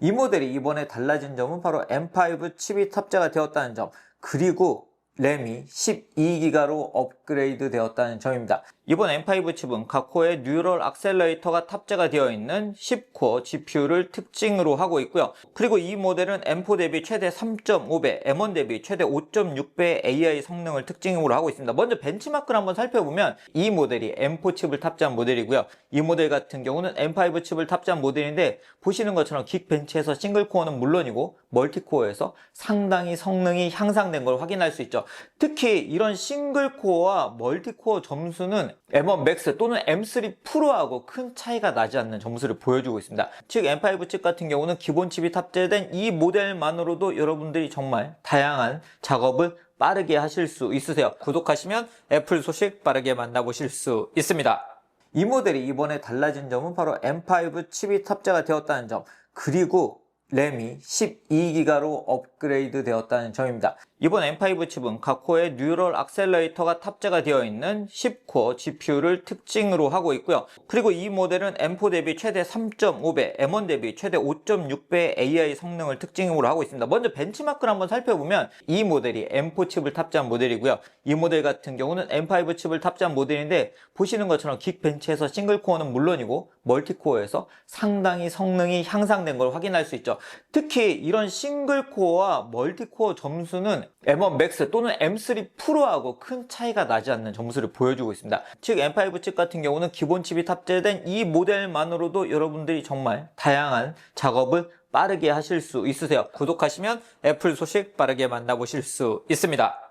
이 모델이 이번에 달라진 점은 바로 M5 칩이 탑재가 되었다는 점. 그리고 램이 12기가로 업그레이드 되었다는 점입니다. 이번 M5 칩은 각 코어에 뉴럴 악셀러레이터가 탑재가 되어 있는 10코어 GPU를 특징으로 하고 있고요. 그리고 이 모델은 M4 대비 최대 3.5배, M1 대비 최대 5.6배의 AI 성능을 특징으로 하고 있습니다. 먼저 벤치마크를 한번 살펴보면 이 모델이 M4 칩을 탑재한 모델이고요. 이 모델 같은 경우는 M5 칩을 탑재한 모델인데 보시는 것처럼 긱벤치에서 싱글코어는 물론이고 멀티코어에서 상당히 성능이 향상된 걸 확인할 수 있죠. 특히 이런 싱글코어와 멀티코어 점수는 M1 맥스 또는 M3 프로하고 큰 차이가 나지 않는 점수를 보여주고 있습니다. 즉 M5 칩 같은 경우는 기본 칩이 탑재된 이 모델만으로도 여러분들이 정말 다양한 작업을 빠르게 하실 수 있으세요. 구독하시면 애플 소식 빠르게 만나보실 수 있습니다. 이 모델이 이번에 달라진 점은 바로 M5 칩이 탑재가 되었다는 점 그리고 램이 12기가로 업그레이드 되었다는 점입니다. 이번 M5 칩은 각 코어에 뉴럴 악셀러레이터가 탑재가 되어 있는 10코어 GPU를 특징으로 하고 있고요. 그리고 이 모델은 M4 대비 최대 3.5배, M1 대비 최대 5.6배의 AI 성능을 특징으로 하고 있습니다. 먼저 벤치마크를 한번 살펴보면 이 모델이 M4 칩을 탑재한 모델이고요. 이 모델 같은 경우는 M5 칩을 탑재한 모델인데 보시는 것처럼 긱벤치에서 싱글코어는 물론이고 멀티코어에서 상당히 성능이 향상된 걸 확인할 수 있죠. 특히 이런 싱글코어와 멀티코어 점수는 M1 맥스 또는 M3 프로하고 큰 차이가 나지 않는 점수를 보여주고 있습니다. 즉 M5 칩 같은 경우는 기본 칩이 탑재된 이 모델만으로도 여러분들이 정말 다양한 작업을 빠르게 하실 수 있으세요. 구독하시면 애플 소식 빠르게 만나보실 수 있습니다.